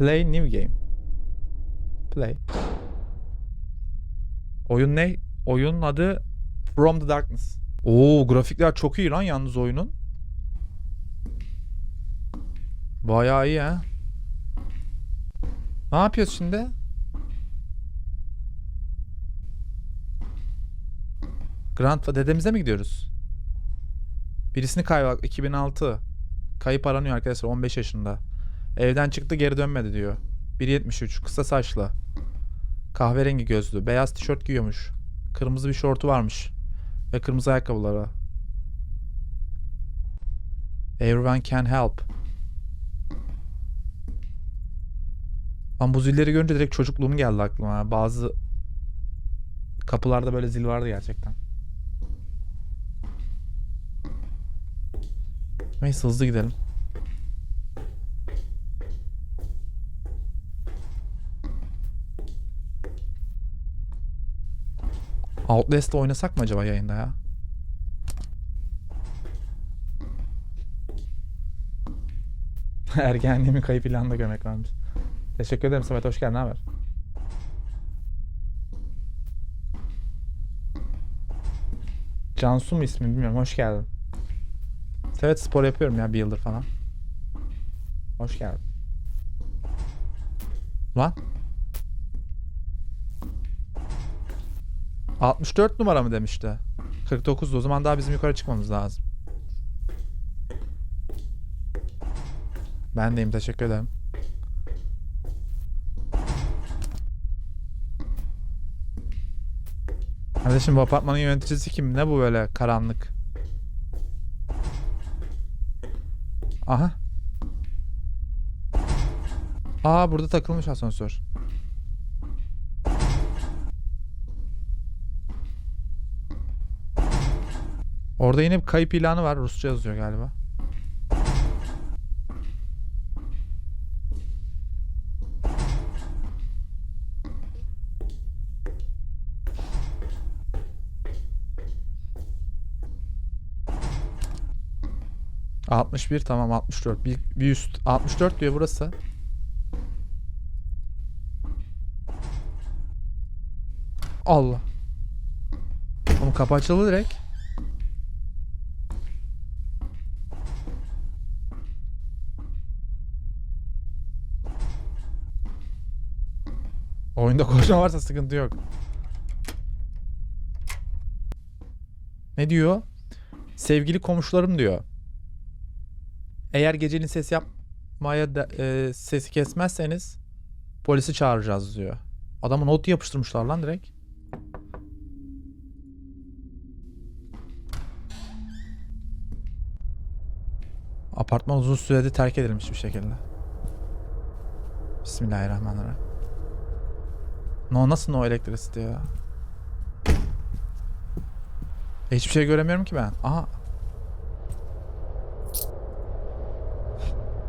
Play new game. Play. Oyun ne? Oyunun adı From the Darkness. Oo grafikler çok iyi lan yalnız oyunun. Bayağı iyi ha. Ne yapıyoruz şimdi? Grand dedemize mi gidiyoruz? Birisini kaybettik 2006. Kayıp aranıyor arkadaşlar 15 yaşında. Evden çıktı geri dönmedi diyor. 1.73 kısa saçlı. Kahverengi gözlü. Beyaz tişört giyiyormuş. Kırmızı bir şortu varmış. Ve kırmızı ayakkabıları. Everyone can help. Lan bu zilleri görünce direkt çocukluğum geldi aklıma. Bazı kapılarda böyle zil vardı gerçekten. Neyse hızlı gidelim. Outlast'ta oynasak mı acaba yayında ya? Ergenliğimi kayıp ilanda görmek varmış. Teşekkür ederim Samet hoş geldin. Haber? Cansu mu ismi bilmiyorum. Hoş geldin. Evet spor yapıyorum ya bir yıldır falan. Hoş geldin. Lan. 64 numara mı demişti? 49 o zaman daha bizim yukarı çıkmamız lazım. Ben deyim teşekkür ederim. Kardeşim bu apartmanın yöneticisi kim? Ne bu böyle karanlık? Aha. Aa burada takılmış asansör. Orada yine bir kayıp ilanı var. Rusça yazıyor galiba. ...61 tamam 64 bir, bir üst 64 diyor burası. Allah. Oğlum kapı açıldı direkt. Oyunda koşma varsa sıkıntı yok. Ne diyor? Sevgili komşularım diyor. Eğer gecenin ses yapmaya da, e, sesi kesmezseniz polisi çağıracağız diyor. Adamı not yapıştırmışlar lan direkt. Apartman uzun sürede terk edilmiş bir şekilde. Bismillahirrahmanirrahim. No nasıl no electricity ya? E, hiçbir şey göremiyorum ki ben. Aha.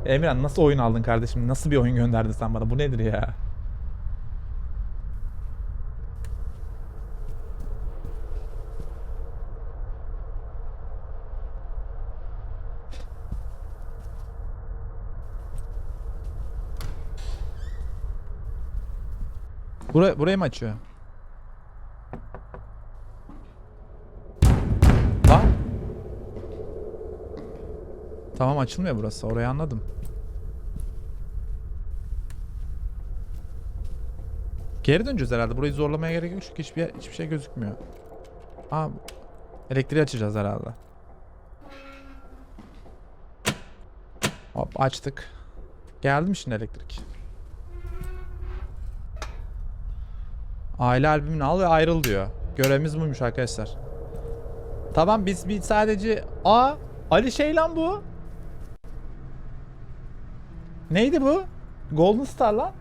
Emirhan nasıl oyun aldın kardeşim? Nasıl bir oyun gönderdin sen bana? Bu nedir ya? Buraya, burayı mı açıyor? Lan. Tamam açılmıyor burası. Orayı anladım. Geri döneceğiz herhalde. Burayı zorlamaya gerek yok çünkü hiçbir, hiçbir şey gözükmüyor. Aa, elektriği açacağız herhalde. Hop açtık. Geldi mi şimdi elektrik? Aile albümünü al ve ayrıl diyor. Görevimiz buymuş arkadaşlar. Tamam biz bir sadece... Aa Ali şey lan bu. Neydi bu? Golden Star lan.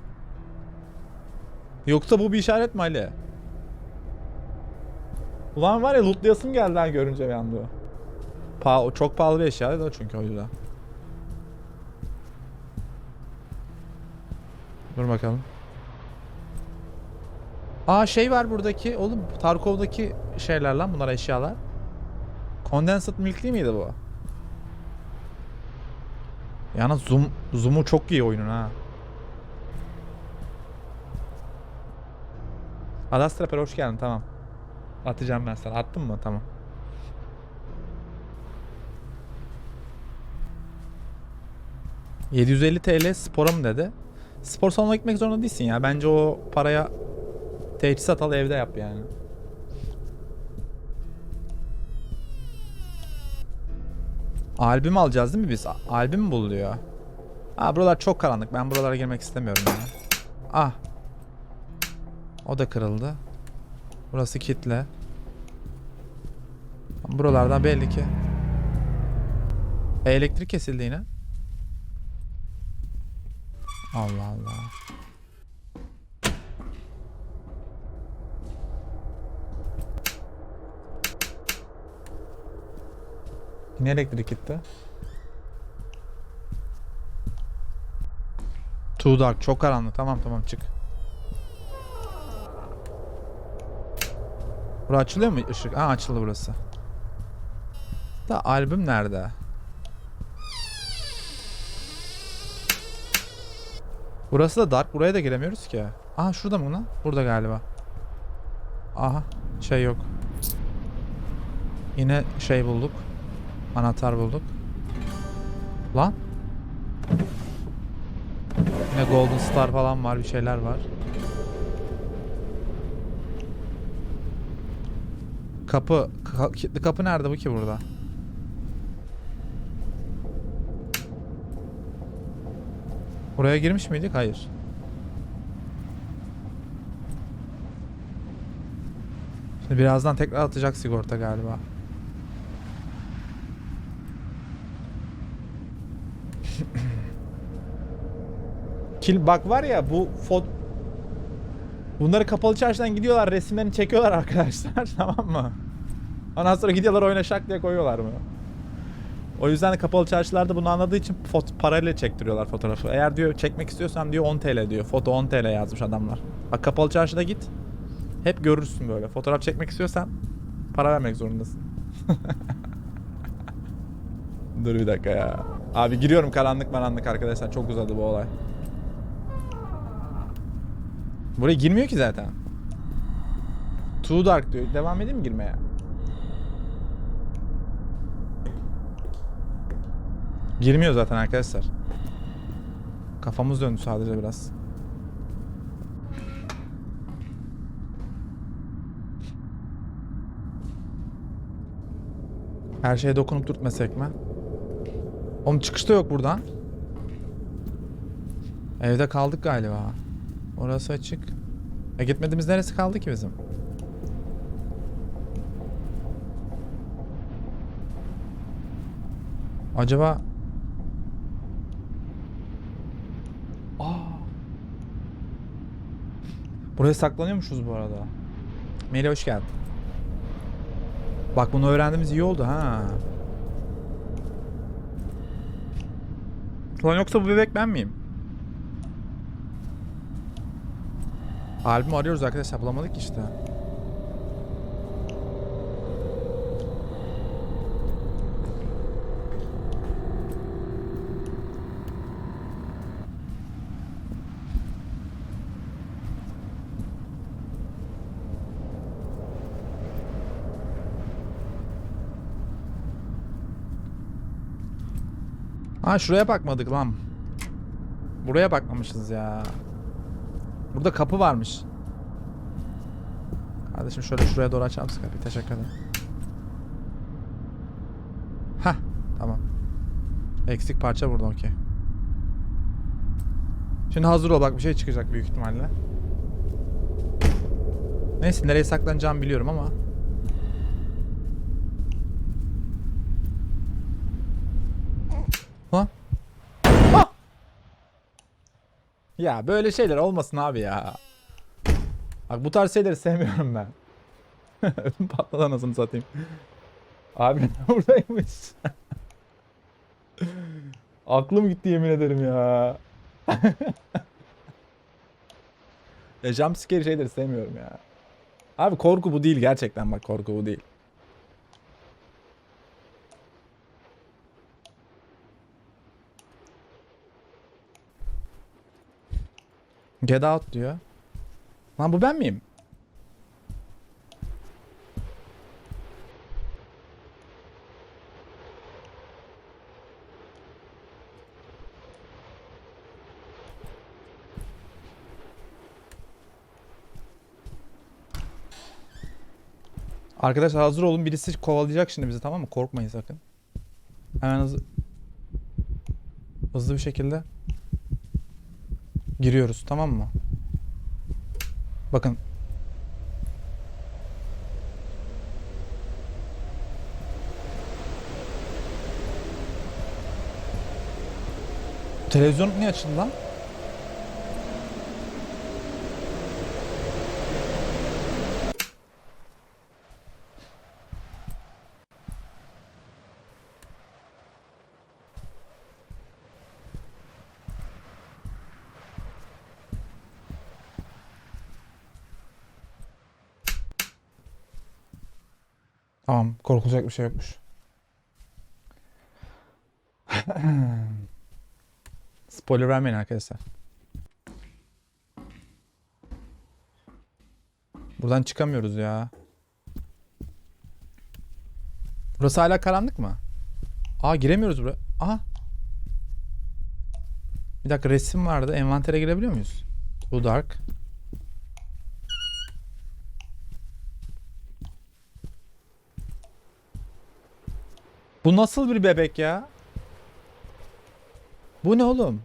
Yoksa bu bir işaret mi Ali? Ulan var ya lootlayasım geldi ha görünce bir anda. Pa çok pahalı bir eşya da çünkü o yüzden. Dur bakalım. Aa şey var buradaki. Oğlum Tarkov'daki şeyler lan bunlar eşyalar. Condensed milk değil miydi bu? Yani zoom zoom'u çok iyi oyunun ha. Adastrapper hoş geldin tamam. Atacağım ben sana. Attın mı? Tamam. ...750 TL spora mı dedi? Spor salonuna gitmek zorunda değilsin ya. Bence o paraya ...teçhizat al evde yap yani. Albüm alacağız değil mi biz? Albüm mü buluyor? Aa buralar çok karanlık. Ben buralara girmek istemiyorum ya. Ah. O da kırıldı. Burası kitle. Buralardan belli ki. Elektrik kesildi yine. Allah Allah. Yine elektrik gitti. Too dark. Çok karanlık. Tamam tamam çık. Bura açılıyor mu ışık? Aa açıldı burası. Da albüm nerede? Burası da dark. Buraya da giremiyoruz ki. Aha şurada mı lan? Burada galiba. Aha şey yok. Yine şey bulduk. Anahtar bulduk. Lan. Yine Golden Star falan var. Bir şeyler var. Kapı. ka- kilitli kapı nerede bu ki burada? Buraya girmiş miydik? Hayır. Şimdi birazdan tekrar atacak sigorta galiba. Kil bak var ya bu fot Bunları kapalı çarşıdan gidiyorlar resimlerini çekiyorlar arkadaşlar tamam mı? Ondan sonra gidiyorlar oyuna şak diye koyuyorlar mı? O yüzden de kapalı çarşılarda bunu anladığı için foto, parayla çektiriyorlar fotoğrafı. Eğer diyor çekmek istiyorsan diyor 10 TL diyor. Foto 10 TL yazmış adamlar. Bak kapalı çarşıda git. Hep görürsün böyle. Fotoğraf çekmek istiyorsan para vermek zorundasın. Dur bir dakika ya. Abi giriyorum karanlık maranlık arkadaşlar. Çok uzadı bu olay. Buraya girmiyor ki zaten. Too dark diyor. Devam edeyim mi girmeye? Girmiyor zaten arkadaşlar. Kafamız döndü sadece biraz. Her şeye dokunup dürtmesek mi? Oğlum çıkışta yok buradan. Evde kaldık galiba. Orası açık. E gitmediğimiz neresi kaldı ki bizim? Acaba... Aa. Buraya saklanıyormuşuz bu arada. Melih hoş geldin. Bak bunu öğrendiğimiz iyi oldu ha. Lan yoksa bu bebek ben miyim? Albüm arıyoruz arkadaşlar bulamadık işte. Ha şuraya bakmadık lan. Buraya bakmamışız ya. Burada kapı varmış. Kardeşim şöyle şuraya doğru açar mısın kapıyı? Teşekkür ederim. Hah tamam. Eksik parça burada okey. Şimdi hazır ol bak bir şey çıkacak büyük ihtimalle. Neyse nereye saklanacağımı biliyorum ama. Ya böyle şeyler olmasın abi ya. Bak bu tarz şeyleri sevmiyorum ben. Ödüm patladı anasını satayım. Abi buradaymış. Aklım gitti yemin ederim ya. ya jumpscare şeyleri sevmiyorum ya. Abi korku bu değil gerçekten bak korku bu değil. Get out diyor. Lan bu ben miyim? Arkadaşlar hazır olun. Birisi kovalayacak şimdi bizi tamam mı? Korkmayın sakın. Hemen hızlı, hızlı bir şekilde giriyoruz tamam mı? Bakın. Televizyon niye açıldı lan? Tamam, korkulacak bir şey yokmuş. Spoiler vermeyin arkadaşlar. Buradan çıkamıyoruz ya. Burası hala karanlık mı? Aa giremiyoruz buraya. Aha. Bir dakika resim vardı. Envantere girebiliyor muyuz? Bu dark. Bu nasıl bir bebek ya? Bu ne oğlum?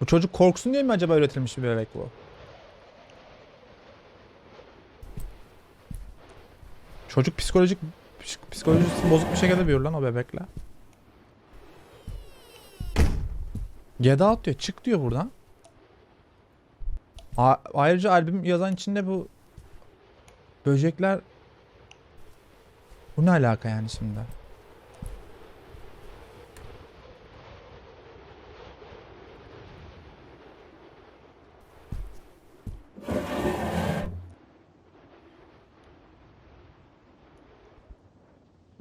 Bu çocuk korksun diye mi acaba üretilmiş bir bebek bu? Çocuk psikolojik psik- psikolojisi bozuk bir şekilde büyür lan o bebekle. Get out diyor. Çık diyor buradan. A- ayrıca albüm yazan içinde bu böcekler bu ne alaka yani şimdi?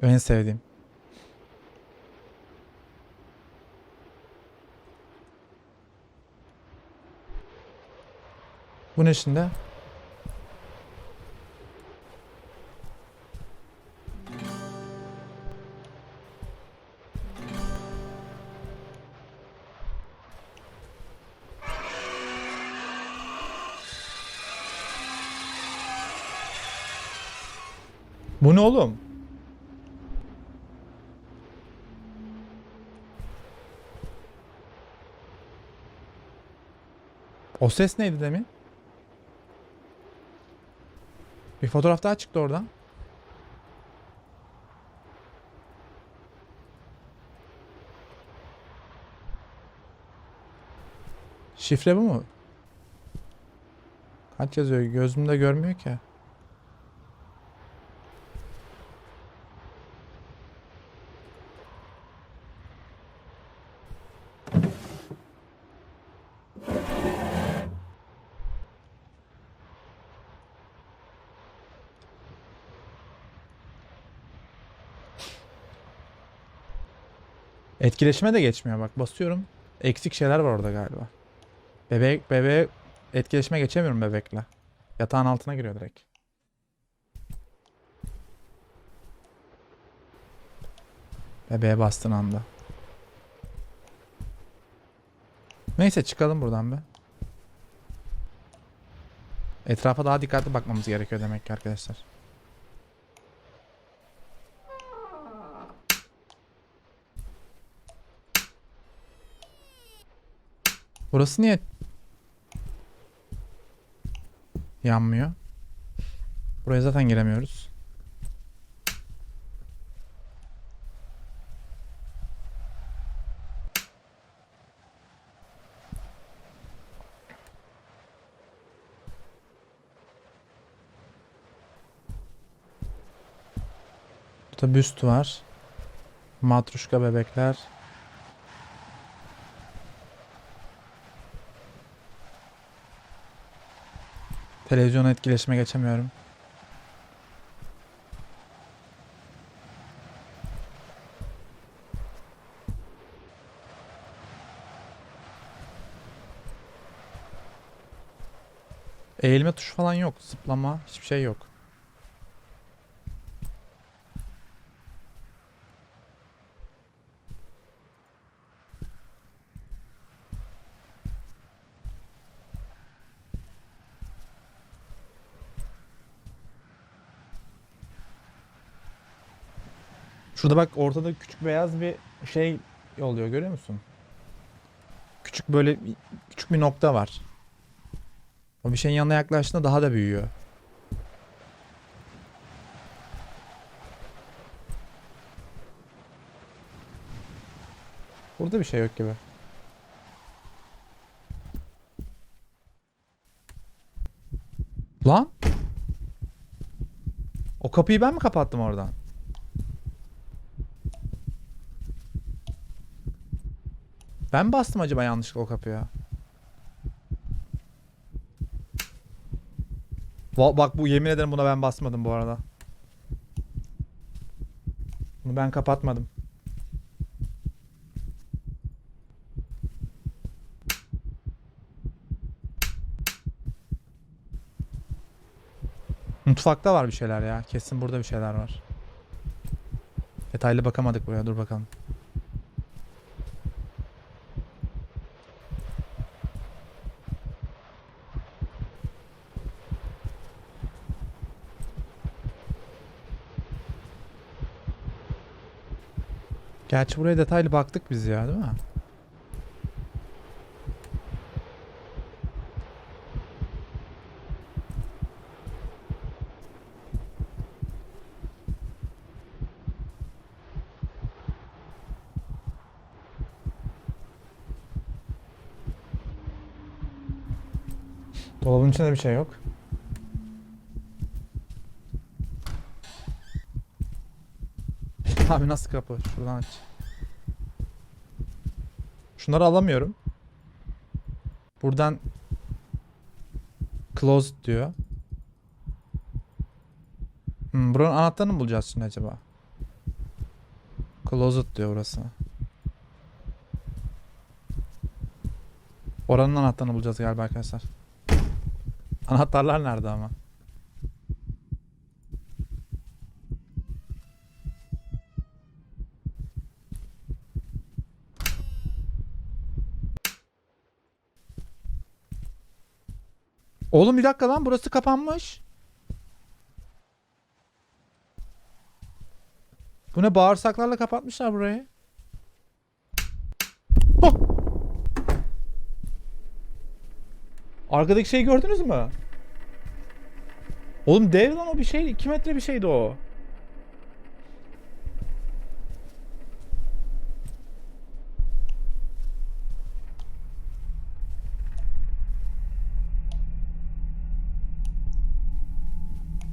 En sevdiğim. Bu ne şimdi? Ne oğlum? O ses neydi demin? Bir fotoğraf daha çıktı oradan. Şifre bu mu? Kaç yazıyor? Gözümde görmüyor ki. Etkileşime de geçmiyor bak basıyorum. Eksik şeyler var orada galiba. Bebek bebeğe etkileşime geçemiyorum bebekle. Yatağın altına giriyor direkt. Bebeğe bastığın anda. Neyse çıkalım buradan be. Etrafa daha dikkatli bakmamız gerekiyor demek ki arkadaşlar. Burası niye yanmıyor? Buraya zaten giremiyoruz. Burada büst var. Matruşka bebekler. Televizyona etkileşime geçemiyorum. Eğilme tuşu falan yok. Zıplama hiçbir şey yok. Şurada bak ortada küçük beyaz bir şey oluyor görüyor musun? Küçük böyle küçük bir nokta var. O bir şeyin yanına yaklaştığında daha da büyüyor. Burada bir şey yok gibi. Lan? O kapıyı ben mi kapattım oradan? Ben bastım acaba yanlışlıkla o kapıya? Va- Bak bu yemin ederim buna ben basmadım bu arada. Bunu ben kapatmadım. Mutfakta var bir şeyler ya. Kesin burada bir şeyler var. Detaylı bakamadık buraya. Dur bakalım. Gerçi buraya detaylı baktık biz ya değil mi? Dolabın içinde bir şey yok. Abi nasıl kapı? Şuradan aç. Şunları alamıyorum. Buradan closed diyor. Hmm, buranın anahtarını mı bulacağız şimdi acaba? Closet diyor burası. Oranın anahtarını bulacağız galiba arkadaşlar. Anahtarlar nerede ama? Oğlum bir dakika lan burası kapanmış. Bu ne bağırsaklarla kapatmışlar burayı. Oh! Arkadaki şeyi gördünüz mü? Oğlum dev lan o bir şey. 2 metre bir şeydi o.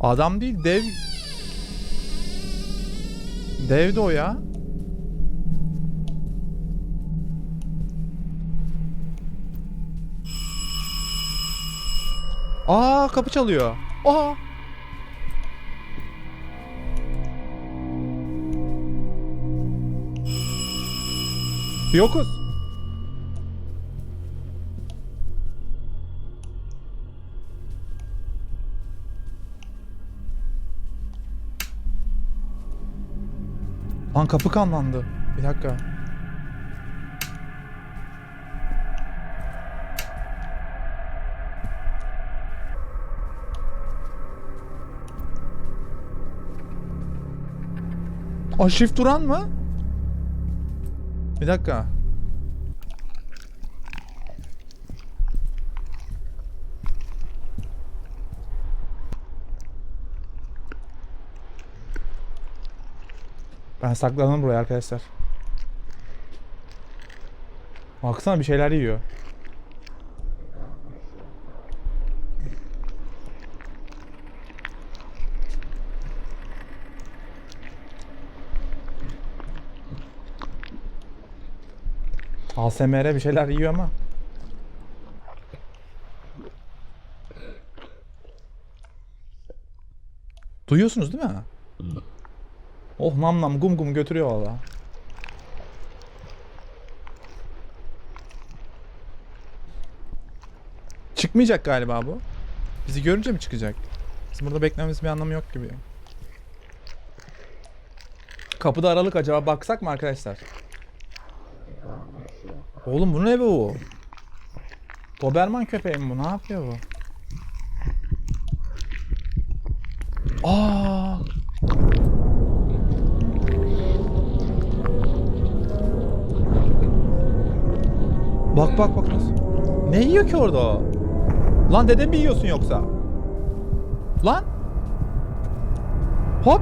Adam değil dev. Devdi o ya. Aa kapı çalıyor. Aa. Yokuz. Lan kapı kanlandı. Bir dakika. Aşif Duran mı? Bir dakika. Ben saklandım buraya arkadaşlar. Baksana bir şeyler yiyor. ASMR bir şeyler yiyor ama. Duyuyorsunuz değil mi? Oh nam nam gum gum götürüyor valla. Çıkmayacak galiba bu. Bizi görünce mi çıkacak? Bizim burada beklememiz bir anlamı yok gibi. Kapıda aralık acaba baksak mı arkadaşlar? Oğlum bu ne bu? Doberman köpeği mi bu? Ne yapıyor bu? Aa! Bak bak bak nasıl. Ne yiyor ki orada o? Lan dede mi yiyorsun yoksa? Lan. Hop.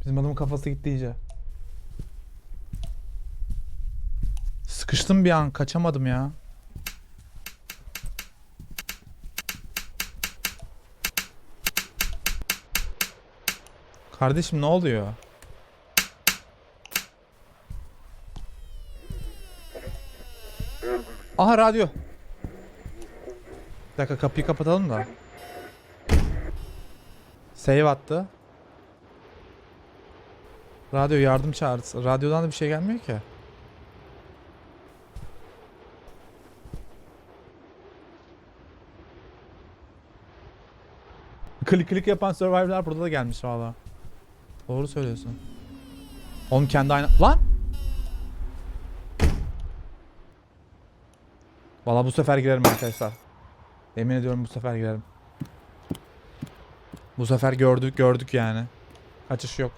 Bizim adamın kafası gitti iyice. Sıkıştım bir an kaçamadım ya. Kardeşim ne oluyor? Aha radyo. Bir dakika kapıyı kapatalım da. Save attı. Radyo yardım çağrısı. Radyodan da bir şey gelmiyor ki. Klik klik yapan survivor'lar burada da gelmiş valla. Doğru söylüyorsun. Oğlum kendi aynı... Lan! Valla bu sefer girerim arkadaşlar. Emin ediyorum bu sefer girerim. Bu sefer gördük gördük yani. Kaçış yok.